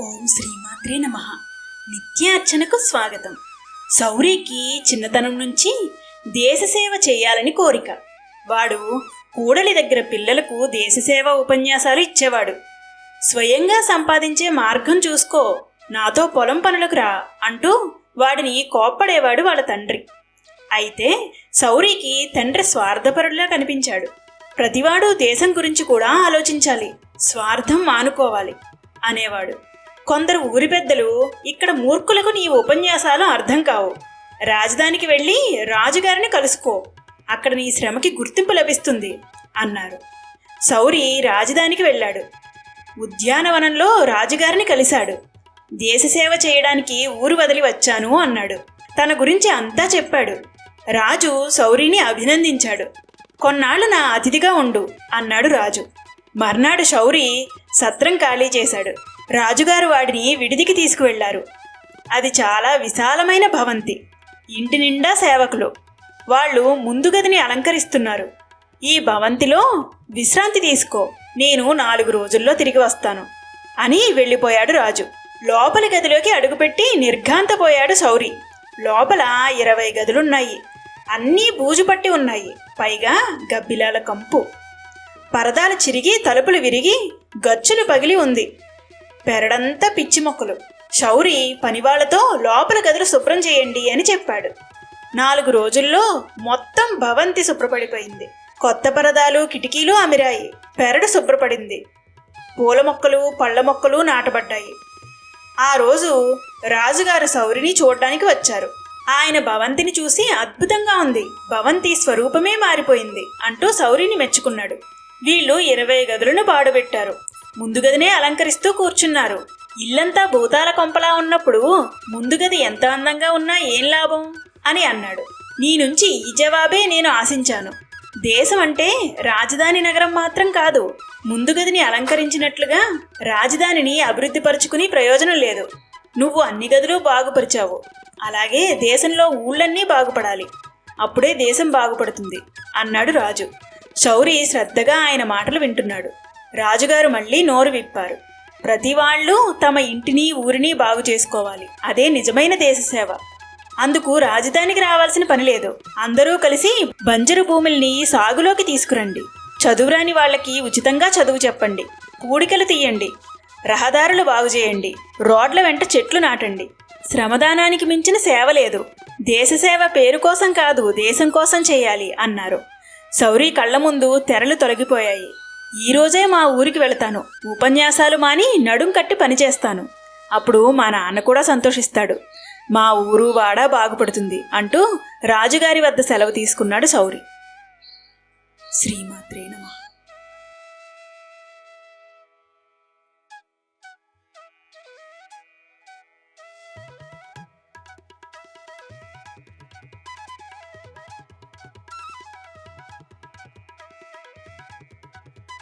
ఓం శ్రీమాత్రే నమ. నిత్యార్చనకు స్వాగతం. సౌరికి చిన్నతనం నుంచి దేశసేవ చేయాలని కోరిక. వాడు కూడలి దగ్గర పిల్లలకు దేశసేవ ఉపన్యాసాలు ఇచ్చేవాడు. స్వయంగా సంపాదించే మార్గం చూసుకో. నాతో పొలం పనులకు రా అంటూ వాడిని కోప్పడేవాడు వాళ్ళ తండ్రి. అయితే సౌరికి తండ్రి స్వార్థపరుడిలా కనిపించాడు. ప్రతివాడు దేశం గురించి కూడా ఆలోచించాలి. స్వార్థం మానుకోవాలి అనేవాడు. కొందరు ఊరి పెద్దలు ఇక్కడ మూర్ఖులకు నీ ఉపన్యాసాలు అర్థం కావు. రాజధానికి వెళ్ళి రాజుగారిని కలుసుకో. అక్కడ నీ శ్రమకి గుర్తింపు లభిస్తుంది అన్నారు. సౌరి రాజధానికి వెళ్ళాడు. ఉద్యానవనంలో రాజుగారిని కలిశాడు. దేశసేవ చేయడానికి ఊరు వదిలి వచ్చాను అన్నాడు. తన గురించి అంతా చెప్పాడు. రాజు సౌరిని అభినందించాడు. కొన్నాళ్ళు నా అతిథిగా ఉండు అన్నాడు రాజు. మర్నాడు శౌరి సత్రం ఖాళీ చేశాడు. రాజుగారు వాడిని విడిదికి తీసుకువెళ్ళారు. అది చాలా విశాలమైన భవంతి. ఇంటి నిండా సేవకులు. వాళ్ళు ముందు గదిని అలంకరిస్తున్నారు. ఈ భవంతిలో విశ్రాంతి తీసుకో. నేను నాలుగు రోజుల్లో తిరిగి వస్తాను. అని వెళ్ళిపోయాడు రాజు. లోపలి గదిలోకి అడుగుపెట్టి నిర్ఘాంతపోయాడు శౌరి. లోపల ఇరవై గదులున్నాయి. అన్నీ బూజు పట్టి ఉన్నాయి. పైగా గబ్బిలాల కంపు. పరదాలు చిరిగి తలుపులు విరిగి గచ్చులు పగిలి ఉంది. పెరడంతా పిచ్చి మొక్కలు. శౌరి పనివాళ్ళతో లోపల గదులు శుభ్రం చేయండి అని చెప్పాడు. నాలుగు రోజుల్లో మొత్తం భవంతి శుభ్రపడిపోయింది. కొత్త పరదాలు కిటికీలు అమిరాయి. పెరడు శుభ్రపడింది. పూల మొక్కలు పళ్ళ మొక్కలు నాటబడ్డాయి. ఆ రోజు రాజుగారు సౌరిని చూడడానికి వచ్చారు. ఆయన భవంతిని చూసి అద్భుతంగా ఉంది. భవంతి స్వరూపమే మారిపోయింది అంటూ సౌరిని మెచ్చుకున్నాడు. వీళ్ళు ఇరవై గదులను పాడుబెట్టారు. ముందు గదినే అలంకరిస్తూ కూర్చున్నారు. ఇల్లంతా భూతాల కొంపలా ఉన్నప్పుడు ముందు గది ఎంత అందంగా ఉన్నా ఏం లాభం? అని అన్నాడు. నీ నుంచి ఈ జవాబే నేను ఆశించాను. దేశం అంటే రాజధాని నగరం మాత్రం కాదు. ముందు గదిని అలంకరించినట్లుగా రాజధానిని అభివృద్ధి పరుచుకుని ప్రయోజనం లేదు. నువ్వు అన్ని గదులు బాగుపరిచావు. అలాగే దేశంలో ఊళ్ళన్నీ బాగుపడాలి. అప్పుడే దేశం బాగుపడుతుంది అన్నాడు రాజు. శౌరి శ్రద్ధగా ఆయన మాటలు వింటున్నాడు. రాజుగారు మళ్ళీ నోరు విప్పారు. ప్రతి వాళ్ళు తమ ఇంటిని ఊరిని బాగు చేసుకోవాలి. అదే నిజమైన దేశ సేవ. అందుకు రాజధానికి రావాల్సిన పని లేదు. అందరూ కలిసి బంజరు భూముల్ని సాగులోకి తీసుకురండి. చదువురాని వాళ్ళకి ఉచితంగా చదువు చెప్పండి. పూడికలు తీయండి. రహదారులు బాగు చేయండి. రోడ్ల వెంట చెట్లు నాటండి. శ్రమదానానికి మించిన సేవ లేదు. దేశసేవ పేరు కోసం కాదు దేశం కోసం చేయాలి అన్నారు. సౌరి కళ్ళ ముందు తెరలు తొలగిపోయాయి. ఈ రోజే మా ఊరికి వెళతాను. ఉపన్యాసాలు మాని నడుం కట్టి పనిచేస్తాను. అప్పుడు మా నాన్న కూడా సంతోషిస్తాడు. మా ఊరు వాడ బాగుపడుతుంది అంటూ రాజుగారి వద్ద సెలవు తీసుకున్నాడు సౌరి. శ్రీమాత్రే నమః.